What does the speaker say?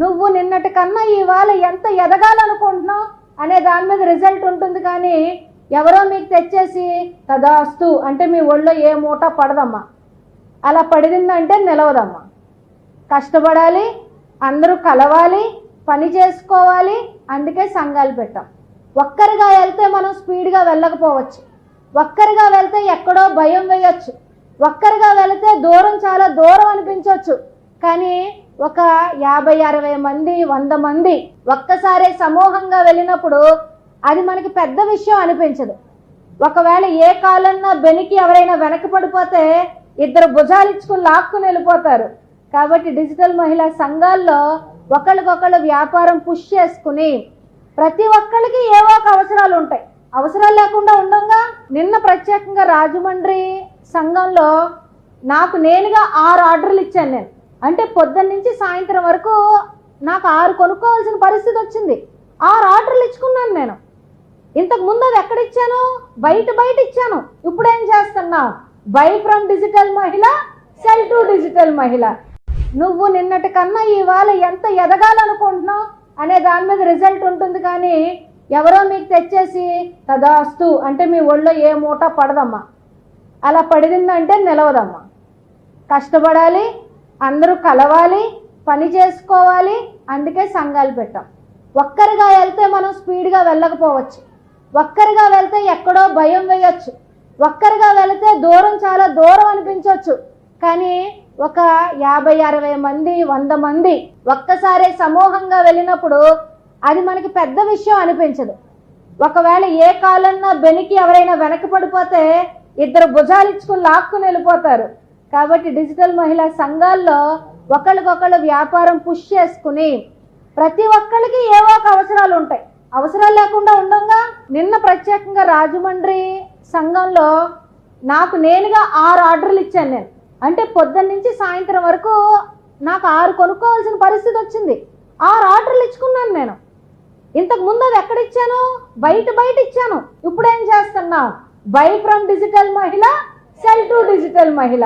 నువ్వు నిన్నటి కన్నా ఇవాళ ఎంత ఎదగాలనుకుంటున్నావు? అనే దాని మీద రిజల్ట్ ఉంటుంది కానీ ఎవరో మీకు తెచ్చేసి తదాస్తు అంటే మీ ఒళ్ళో ఏ మూట పడదమ్మా. అలా పడిందంటే నిలవదమ్మా. కష్టపడాలి అందరూ కలవాలి పని చేసుకోవాలి అందుకే సంఘాలు పెట్టాం. ఒక్కరిగా వెళ్తే మనం స్పీడ్గా వెళ్ళకపోవచ్చు. ఒక్కరిగా వెళ్తే ఎక్కడో భయం వేయొచ్చు. ఒక్కరిగా వెళితే దూరం చాలా దూరం అనిపించవచ్చు కానీ ఒక యాభై అరవై మంది వంద మంది ఒక్కసారి సమూహంగా వెళ్ళినప్పుడు అది మనకి పెద్ద విషయం అనిపించదు. ఒకవేళ ఏ కాలన్నా బెనికి ఎవరైనా వెనక్కి పడిపోతే ఇద్దరు భుజాలు ఇచ్చుకుని లాక్కుని వెళ్ళిపోతారు. కాబట్టి డిజిటల్ మహిళా సంఘాల్లో ఒకళ్ళకొకళ్ళు వ్యాపారం పుష్ చేసుకుని ప్రతి ఒక్కళ్ళకి ఏవో ఒక అవసరాలు ఉంటాయి. అవసరాలు లేకుండా ఉండంగా. నిన్న ప్రత్యేకంగా రాజమండ్రి సంఘంలో నాకు నేనుగా ఆరు ఆర్డర్లు ఇచ్చాను నేను. అంటే పొద్దున్న నుంచి సాయంత్రం వరకు నాకు ఆరు కొనుక్కోవాల్సిన పరిస్థితి వచ్చింది. ఆరు ఆర్డర్లు ఇచ్చుకున్నాను నేను. ఇంతకు ముందు అది ఎక్కడ ఇచ్చాను? బయట బయట ఇచ్చాను. ఇప్పుడు ఏం చేస్తున్నావు? Bye from digital Mahila cell to digital Mahila. నువ్వు నిన్నటి కన్నా ఇవాళ ఎంత ఎదగాలనుకుంటున్నావు అనే దాని మీద రిజల్ట్ ఉంటుంది కానీ ఎవరో మీకు తెచ్చేసి తదాస్తు అంటే మీ ఒళ్ళో ఏ మూట పడదమ్మా. అలా పడిందంటే నిలవదమ్మా. కష్టపడాలి అందరూ కలవాలి పని చేసుకోవాలి అందుకే సంఘాలు పెట్టాం. ఒక్కరిగా వెళ్తే మనం స్పీడ్గా వెళ్ళకపోవచ్చు. ఒక్కరిగా వెళ్తే ఎక్కడో భయం వేయచ్చు. ఒక్కరిగా వెళితే దూరం చాలా దూరం అనిపించవచ్చు కానీ ఒక యాభై అరవై మంది వంద మంది ఒక్కసారి సమూహంగా వెళ్ళినప్పుడు అది మనకి పెద్ద విషయం అనిపించదు. ఒకవేళ ఏ కాలన్నా బెనికి ఎవరైనా వెనక పడిపోతే ఇద్దరు భుజాలు ఇచ్చుకుని లాక్కుని వెళ్ళిపోతారు. కాబట్టి డిజిటల్ మహిళా సంఘాల్లో ఒకళ్ళకొకళ్ళు వ్యాపారం పుష్ చేసుకుని ప్రతి ఒక్కళ్ళకి ఏవో ఒక అవసరాలు ఉంటాయి. అవసరాలు లేకుండా ఉండంగా. నిన్న ప్రత్యేకంగా రాజమండ్రి సంఘంలో నాకు నేనుగా ఆరు ఆర్డర్లు ఇచ్చాను నేను. అంటే పొద్దున్న నుంచి సాయంత్రం వరకు నాకు ఆరు కొనుక్కోవాల్సిన పరిస్థితి వచ్చింది. ఆరు ఆర్డర్లు ఇచ్చుకున్నాను నేను. ఇంతకు ముందు అది ఎక్కడ ఇచ్చాను? బయట బయట ఇచ్చాను. ఇప్పుడు ఏం చేస్తున్నావు? Bye from digital Mahila cell to digital Mahila.